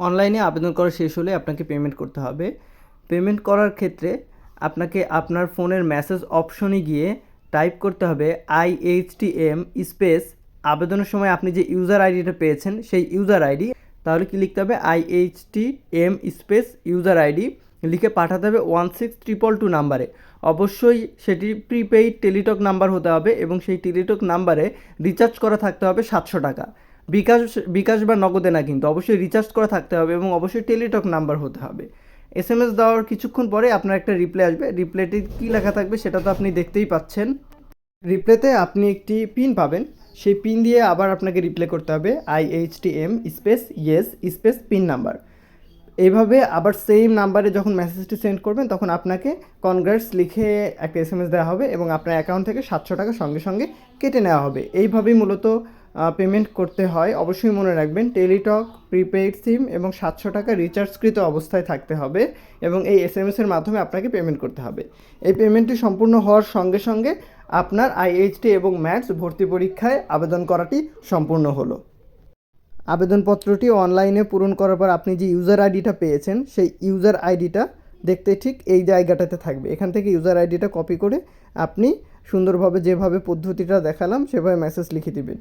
অনলাইনে আবেদন করা শেষ হলে আপনাকে পেমেন্ট করতে হবে। পেমেন্ট করার ক্ষেত্রে আপনাকে আপনার ফোনের মেসেজ অপশনে গিয়ে টাইপ করতে হবে I H T M space আবেদনের সময় আপনি যে ইউজার আইডিটা পেয়েছেন সেই ইউজার আইডি তাহলে কি লিখতে হবে? I H T M space user ID লিখে পাঠাতে হবে ওয়ান সিক্স ট্রিপল টু নাম্বারে অবশ্যই সেটি প্রিপেইড টেলিটক নাম্বার হতে হবে এবং সেই টেলিটক নাম্বারে রিচার্জ করা থাকতে হবে সাতশো টাকা। বিকাশ বিকাশ বা নগদে না কিন্তু অবশ্যই রিচার্জ করা থাকতে হবে এবং অবশ্যই টেলিটক নাম্বার হতে হবে। এস এম এস দেওয়ার কিছুক্ষণ পরে আপনার একটা রিপ্লে আসবে। রিপ্লেটি কী লেখা থাকবে সেটা তো আপনি দেখতেই পাচ্ছেন। রিপ্লেতে আপনি একটি পিন পাবেন। সেই পিন দিয়ে আবার আপনাকে রিপ্লে করতে হবে I H T M space yes space pin number এইভাবে আবার সেম নাম্বারে যখন মেসেজটি সেন্ড করবেন, তখন আপনাকে কনগ্রেটস লিখে একটা এস এম এস দেওয়া হবে এবং আপনার অ্যাকাউন্ট থেকে সাতশো টাকা সঙ্গে সঙ্গে কেটে নেওয়া হবে। এইভাবেই মূলত পেমেন্ট করতে হয়, অবশ্যই মনে রাখবেন টেলিটক প্রিপেইড সিম এবং সাতশো টাকা রিচার্জকৃত অবস্থায় থাকতে হবে এবং এই এস এম এসের মাধ্যমে আপনাকে পেমেন্ট করতে হবে। এই পেমেন্টটি সম্পূর্ণ হওয়ার সঙ্গে সঙ্গে আপনার আইএইচটি এবং ম্যাথস ভর্তি পরীক্ষায় আবেদন করাটি সম্পূর্ণ হলো। আবেদনপত্রটি অনলাইনে পূরণ করার পর আপনি যে ইউজার আইডিটা পেয়েছেন, সেই ইউজার আইডিটা দেখতে ঠিক এই জায়গাটাতে থাকবে। এখান থেকে ইউজার আইডিটা কপি করে আপনি সুন্দরভাবে যেভাবে পদ্ধতিটা দেখালাম, সেভাবে মেসেজ লিখে দিবেন।